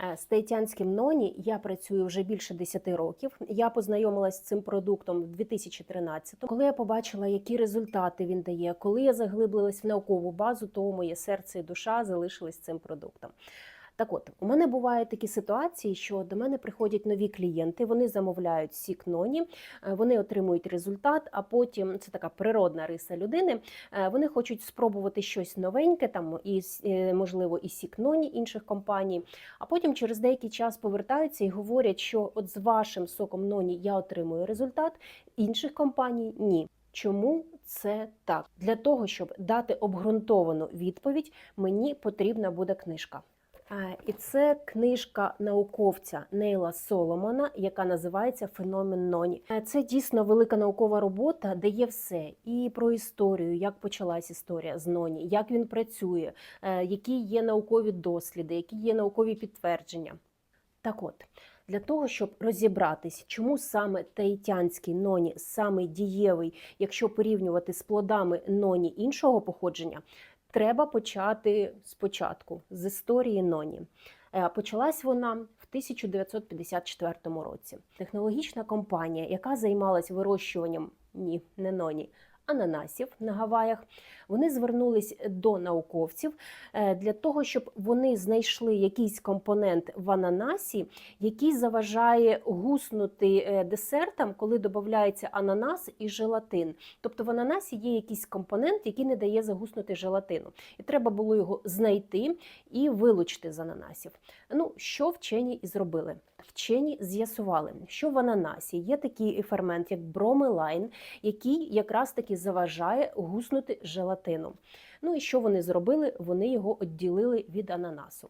Е, З таїтянським ноні я працюю вже більше 10 років. Я познайомилася з цим продуктом в 2013 Коли я побачила, які результати він дає, коли я заглиблилась в наукову базу, то моє серце і душа залишились цим продуктом. Так от, у мене бувають такі ситуації, що до мене приходять нові клієнти, вони замовляють сік ноні, е, вони отримують результат, а потім це така природна риса людини. е, Вони хочуть спробувати щось новеньке, там і е, можливо і сік ноні інших компаній. А потім через деякий час повертаються і говорять, що от з вашим соком ноні я отримую результат, інших компаній ні. Чому це так? Для того, щоб дати обґрунтовану відповідь, мені потрібна буде книжка. І це книжка науковця Нейла Соломона, яка називається Феномен Ноні. Це дійсно велика наукова робота, де є все і про історію, як почалась історія з Ноні, як він працює, е, які є наукові досліди, які є наукові підтвердження. Так от, для того, щоб розібратись, чому саме таїтянський ноні самий дієвий, якщо порівнювати з плодами ноні іншого походження, треба почати спочатку з історії ноні. Е, Почалась вона в 1954 році. Технологічна компанія, яка займалась вирощуванням ні, не ноні, ананасів на Гаваях, вони звернулись до науковців е, для того, щоб вони знайшли якийсь компонент в ананасі, який заважає гуснути е, десертам, коли додається ананас і желатин. Тобто в ананасі є якийсь компонент, який не дає загуснути желатину. І треба було його знайти і вилучити з ананасів. Ну, що вчені і зробили? Вчені з'ясували, що в ананасі є такий фермент, як бромелайн, який якраз таки заважає гуснути желатину. Ну і що вони зробили? Вони його відділили від ананасу.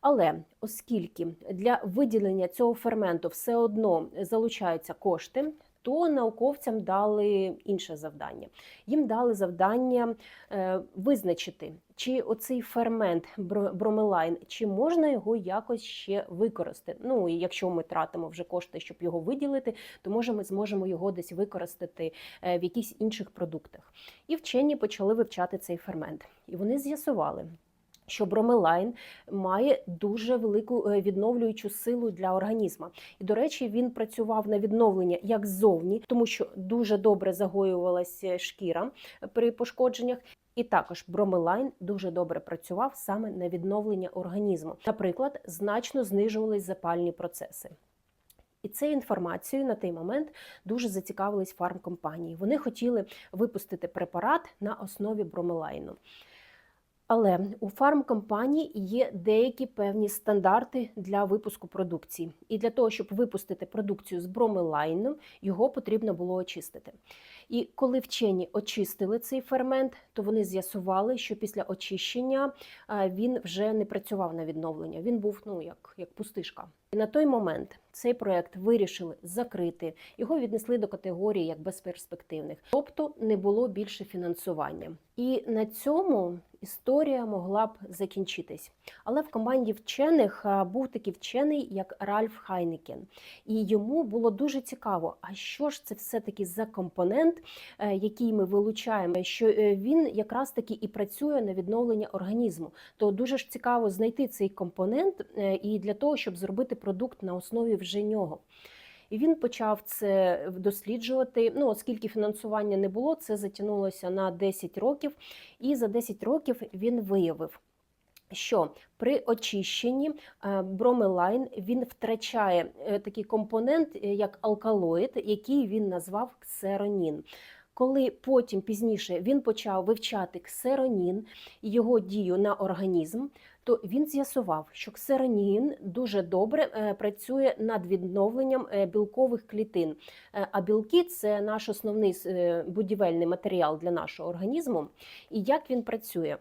Але оскільки для виділення цього ферменту все одно залучаються кошти, то науковцям дали інше завдання. Їм дали завдання е, визначити, чи оцей фермент бромелайн, чи можна його якось ще використати. Ну і якщо ми тратимо вже кошти, щоб його виділити, то може ми зможемо його десь використати е, в якихось інших продуктах. І вчені почали вивчати цей фермент. І вони з'ясували, що бромелайн має дуже велику е, відновлюючу силу для організму. І, до речі, він працював на відновлення як ззовні, тому що дуже добре загоювалася шкіра при пошкодженнях. І також бромелайн дуже добре працював саме на відновлення організму. Наприклад, значно знижувались запальні процеси. І цією інформацією на той момент дуже зацікавились фармкомпанії. Вони хотіли випустити препарат на основі бромелайну. Але у фармкомпаній є деякі певні стандарти для випуску продукції. І для того, щоб випустити продукцію з бромелайном, його потрібно було очистити. І коли вчені очистили цей фермент, то вони з'ясували, що після очищення він вже не працював на відновлення. Він був ну як, як пустишка. І на той момент цей проект вирішили закрити. Його віднесли до категорії як безперспективних, тобто не було більше фінансування. І на цьому історія могла б закінчитись. Але в команді вчених був такий вчений, як Ральф Хайнекен. І йому було дуже цікаво, а що ж це все-таки за компонент, е, який ми вилучаємо, що е, він якраз таки і працює на відновлення організму. То дуже ж цікаво знайти цей компонент е, і для того, щоб зробити продукт на основі вже нього. І він почав це досліджувати. Ну, оскільки фінансування не було, це затягнулося на 10 років, і за 10 років він виявив. Що при очищенні е, бромелайн він втрачає е, такий компонент, е, як алкалоїд, який він назвав ксеронін. Коли потім пізніше він почав вивчати ксеронін і його дію на організм, то він з'ясував, що ксеронін дуже добре працює над відновленням білкових клітин. А білки це наш основний будівельний матеріал для нашого організму. І як він працює?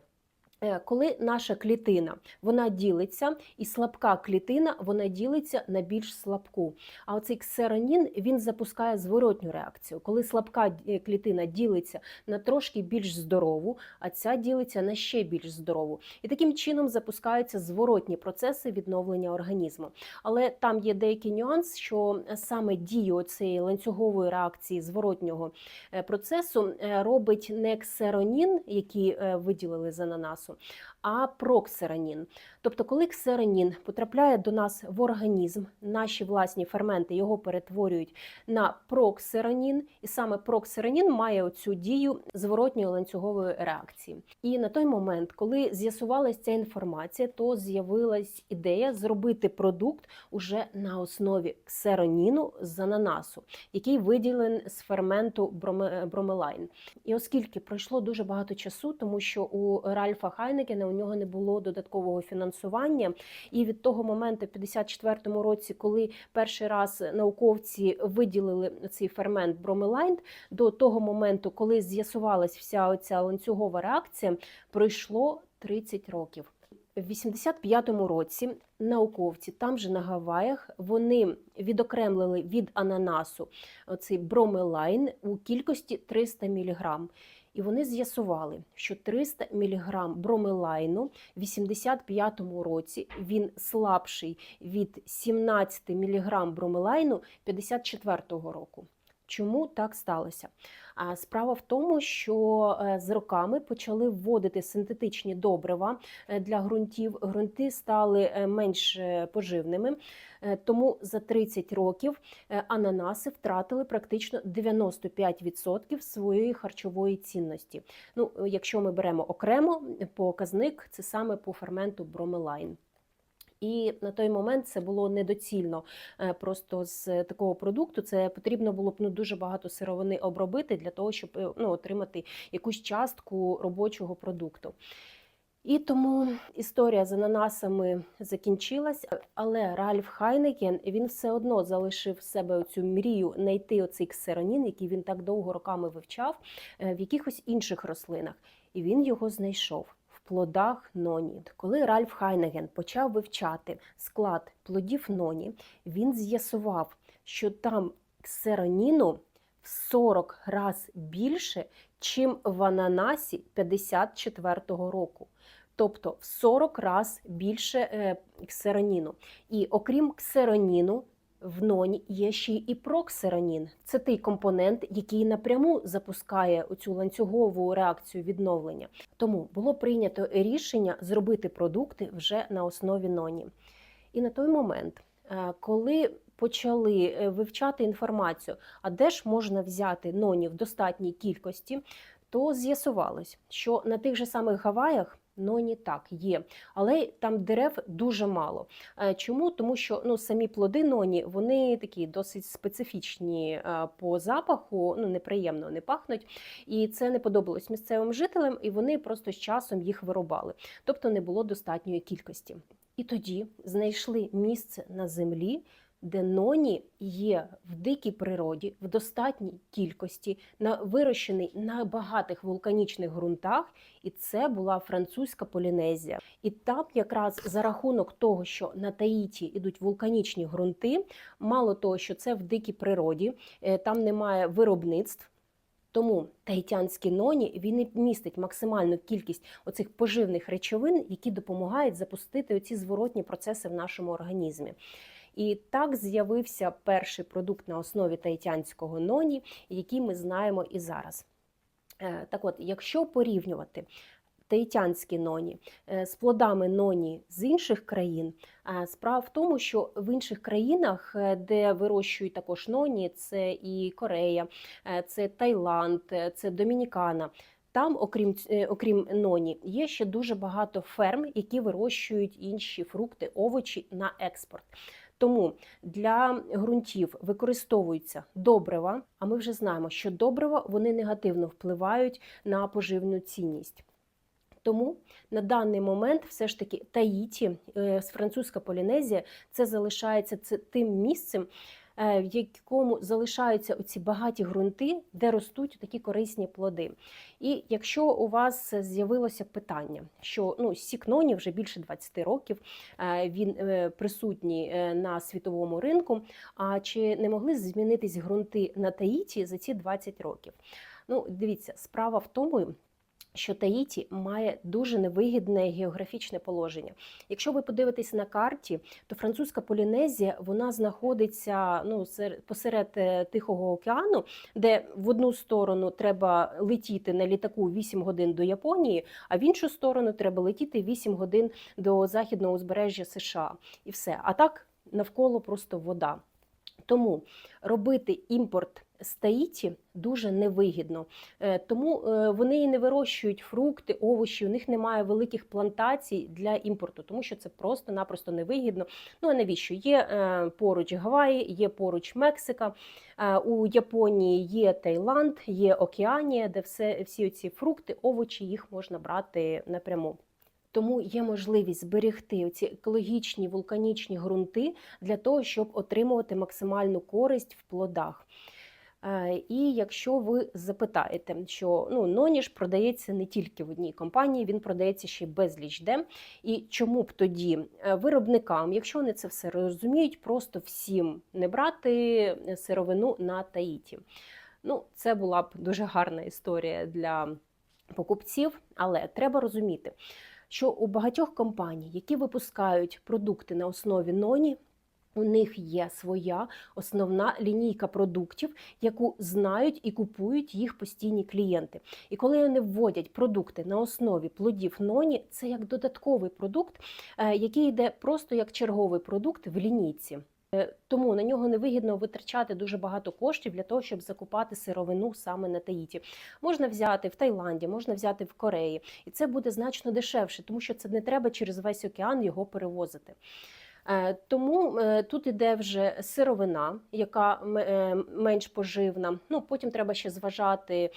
Е, Коли наша клітина вона ділиться, і слабка клітина вона ділиться на більш слабку. А оцей ксеронін він запускає зворотню реакцію. Коли слабка е, клітина ділиться на трошки більш здорову, а ця ділиться на ще більш здорову. І таким чином запускаються зворотні процеси відновлення організму. Але там є деякий нюанс, що саме дію цієї ланцюгової реакції зворотнього е, процесу робить не ксеронін, який виділили з ананасу, часу а проксеранін. Тобто, коли ксеранін потрапляє до нас в організм, наші власні ферменти його перетворюють на проксеранін, і саме проксеранін має оцю дію зворотньої ланцюгової реакції. І на той момент, коли з'ясувалася ця інформація, то з'явилась ідея зробити продукт уже на основі ксероніну з ананасу, який виділен з ферменту бромелайн. І оскільки пройшло дуже багато часу, тому що у Ральфа Хайнекена у нього не було додаткового фінансування, і від того моменту, в 54-му році, коли перший раз науковці виділили цей фермент бромелайн, до того моменту, коли з'ясувалась вся оця ланцюгова реакція, пройшло 30 років. В 85-му році науковці там же на Гаваях вони відокремлили від ананасу оцей бромелайн у кількості 300 мг. І вони з'ясували, що 300 мг бромелайну в 85-му році він слабший від 17 мг бромелайну 54-го року. Чому так сталося? Справа в тому, що е, з роками почали вводити синтетичні добрива е, для ґрунтів. Ґрунти стали е, менш поживними. Тому за 30 років ананаси втратили практично 95% своєї харчової цінності. Ну, якщо ми беремо окремо показник, це саме по ферменту бромелайн. І на той момент це було недоцільно е, просто з такого продукту. Це потрібно було б ну дуже багато сировини обробити для того, щоб е, ну, отримати якусь частку робочого продукту. І тому історія з ананасами закінчилась, але Ральф Хайнекен він все одно залишив себе цю мрію знайти оцей ксеронін, який він так довго роками вивчав е, в якихось інших рослинах, і він його знайшов. Плодах ноні. Коли Ральф Хайнеген почав вивчати склад плодів ноні, він з'ясував, що там ксероніну в 40 раз більше, чим в ананасі 54-го року. Тобто в 40 раз більше е, ксероніну. І окрім ксероніну, в ноні є ще і проксеронін. Це той компонент, який напряму запускає оцю ланцюгову реакцію відновлення. Тому було прийнято рішення зробити продукти вже на основі ноні. І на той момент, е, коли почали е, вивчати інформацію, а де ж можна взяти ноні в достатній кількості, то з'ясувалось, що на тих же самих Гаваях ноні так є, але там дерев дуже мало. Е, Чому? Тому що ну, самі плоди ноні вони такі досить специфічні е, по запаху, ну неприємно не пахнуть. І це не подобалось місцевим жителям, і вони просто з часом їх вирубали, тобто не було достатньої кількості. І тоді знайшли місце на землі, де ноні є в дикій природі в достатній кількості, на вирощений на багатих вулканічних ґрунтах, і це була французька Полінезія. І там, якраз за рахунок того, що на Таїті йдуть вулканічні ґрунти, мало того, що це в дикій природі, е, там немає виробництв. Тому таїтянський ноні він містить максимальну кількість оцих поживних речовин, які допомагають запустити оці зворотні процеси в нашому організмі. І так з'явився перший продукт на основі таїтянського ноні, який ми знаємо і зараз. Е, Так от, якщо порівнювати таїтянські ноні е, з плодами ноні з інших країн, е, справа в тому, що в інших країнах, де вирощують також ноні, це і Корея, це Таїланд, це Домінікана. Там, окрім, окрім ноні, є ще дуже багато ферм, які вирощують інші фрукти, овочі на експорт. Тому для ґрунтів використовуються добрива, а ми вже знаємо, що добрива вони негативно впливають на поживну цінність. Тому на даний момент все ж таки Таїті, е, французька Полінезія, це залишається це тим місцем, в якому залишаються оці багаті ґрунти, де ростуть такі корисні плоди. І якщо у вас з'явилося питання, що ну, сік ноні вже більше 20 років, е, він е, присутній е, на світовому ринку, а чи не могли змінитись ґрунти на Таїті за ці 20 років? Ну, дивіться, справа в тому, що Таїті має дуже невигідне географічне положення. Якщо ви подивитесь на карті, то французька Полінезія вона знаходиться ну, сер- посеред е, Тихого океану, де в одну сторону треба летіти на літаку 8 годин до Японії, а в іншу сторону треба летіти 8 годин до західного узбережжя США. І все. А так навколо просто вода. Тому робити імпорт з Таїті дуже невигідно. Е, Тому е, вони і не вирощують фрукти, овочі. У них немає великих плантацій для імпорту, тому що це просто-напросто невигідно. Ну а навіщо? Є е, поруч Гаваї, є поруч Мексика. У Японії є Таїланд, є Океанія, де все, всі ці фрукти, овочі їх можна брати напряму. Тому є можливість зберегти ці екологічні вулканічні ґрунти для того, щоб отримувати максимальну користь в плодах. Е, І якщо ви запитаєте, що ну, Ноніж продається не тільки в одній компанії, він продається ще й безліч де. І чому б тоді е, виробникам, якщо вони це все розуміють, просто всім не брати сировину на Таїті? Ну, це була б дуже гарна історія для покупців, але треба розуміти, що у багатьох компаній, які випускають продукти на основі ноні, у них є своя основна лінійка продуктів, яку знають і купують їх постійні клієнти. І коли вони вводять продукти на основі плодів ноні, це як додатковий продукт, е, який йде просто як черговий продукт в лінійці. Е, Тому на нього невигідно витрачати дуже багато коштів для того, щоб закупати сировину саме на Таїті. Можна взяти в Таїланді, можна взяти в Кореї, і це буде значно дешевше, тому що це не треба через весь океан його перевозити. Е, Тому е, тут іде вже сировина, яка е, менш поживна. Ну потім треба ще зважати,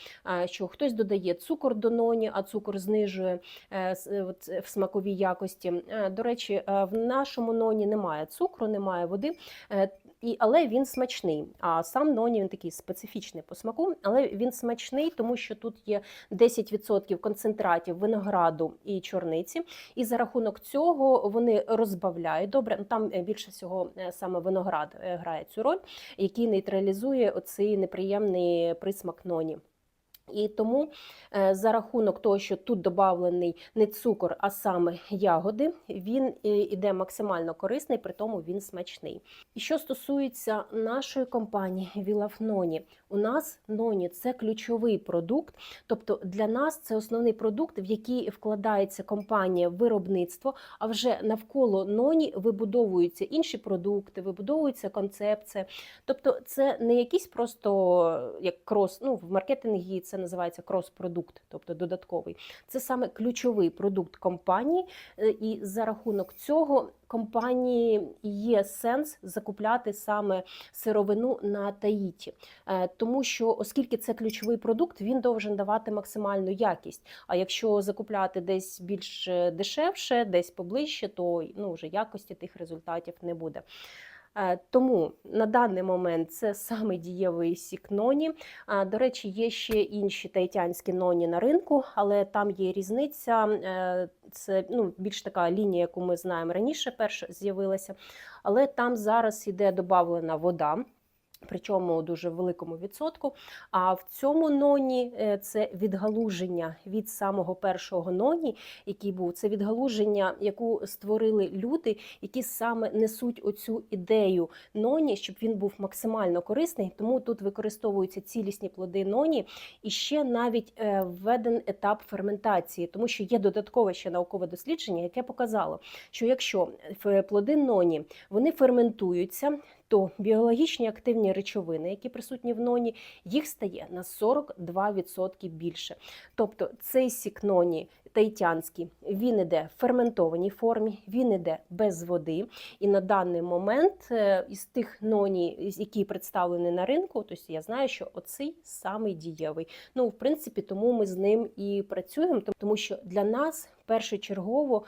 що хтось додає цукор до ноні, а цукор знижує в смаковій якості. До речі, в нашому ноні немає цукру, немає води, і, але він смачний. А сам ноні він такий специфічний по смаку, але він смачний, тому що тут є 10% концентратів винограду і чорниці. І за рахунок цього вони розбавляють добре. Ну там е, більше всього е, саме виноград е, грає цю роль, який нейтралізує оцей неприємний присмак ноні. І тому е, за рахунок того, що тут додавлений не цукор, а саме ягоди, він е, іде максимально корисний, при тому він смачний. І що стосується нашої компанії Вілаф Ноні, у нас Ноні це ключовий продукт, тобто для нас це основний продукт, в який вкладається компанія виробництво, а вже навколо Ноні вибудовуються інші продукти, вибудовується концепція. Тобто, це не якийсь просто як крос, ну в маркетингі це називається крос-продукт, тобто додатковий. Це саме ключовий продукт компанії, е, і за рахунок цього компанії є сенс закупляти саме сировину на Таїті, Е, тому що оскільки це ключовий продукт, він должен давати максимальну якість. А якщо закупляти десь більш е, дешевше, десь поближче, то ну вже якості тих результатів не буде. Е, Тому на даний момент це саме дієвий сік ноні. А, До речі, є ще інші таїтянські ноні на ринку, але там є різниця. Е, Це ну, більш така лінія, яку ми знаємо раніше, перша з'явилася. Але там зараз іде додавлена вода. Причому дуже великому відсотку. А в цьому ноні е, це відгалуження від самого першого ноні, який був це відгалуження, яку створили люди, які саме несуть оцю ідею ноні, щоб він був максимально корисний. Тому тут використовуються цілісні плоди ноні і ще навіть е, введен етап ферментації, тому що є додаткове ще наукове дослідження, яке показало, що якщо е, плоди ноні вони ферментуються. То біологічні активні речовини, які присутні в ноні, їх стає на 42% більше. Тобто цей сік ноні таїтянський, він іде в ферментованій формі, він іде без води. І на даний момент е, із тих ноні, які представлені на ринку, тобто я знаю, що оцей самий дієвий. Ну, в принципі, тому ми з ним і працюємо, тому що для нас першочергово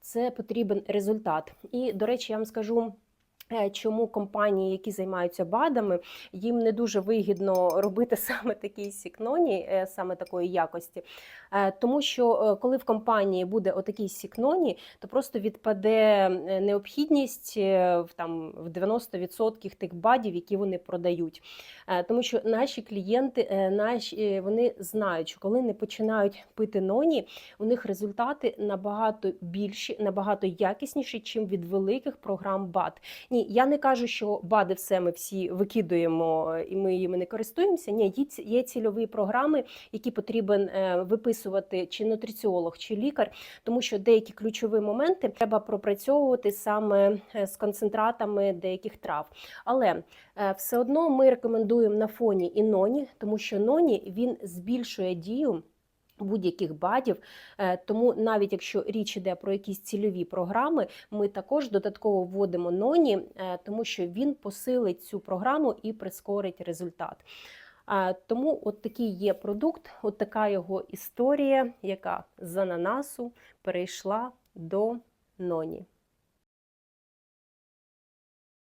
це потрібен результат. І, до речі, я вам скажу. Е, чому компанії, які займаються БАДами, їм не дуже вигідно робити саме такий сікноні, е, саме такої якості. Е, Тому що коли в компанії буде отакий сікноні, то просто відпаде необхідність в там в 90% тих бадів, які вони продають. Тому що наші клієнти, наші вони знають, що коли не починають пити ноні, у них результати набагато більші, набагато якісніші, чим від великих програм БАД. Ні, я не кажу, що БАДи все ми всі викидуємо е, і ми їми не користуємося. Ні, є цільові програми, які потрібен е, виписувати чи нутриціолог, чи лікар, тому що деякі ключові моменти треба пропрацьовувати саме е, з концентратами деяких трав. Але все одно ми рекомендуємо на фоні і ноні, тому що ноні він збільшує дію. Будь-яких бадів, Е, тому навіть якщо річ іде про якісь цільові програми, ми також додатково вводимо ноні, е, тому що він посилить цю програму і прискорить результат. Е, Тому от такий є продукт, от така його історія, яка з ананасу перейшла до ноні.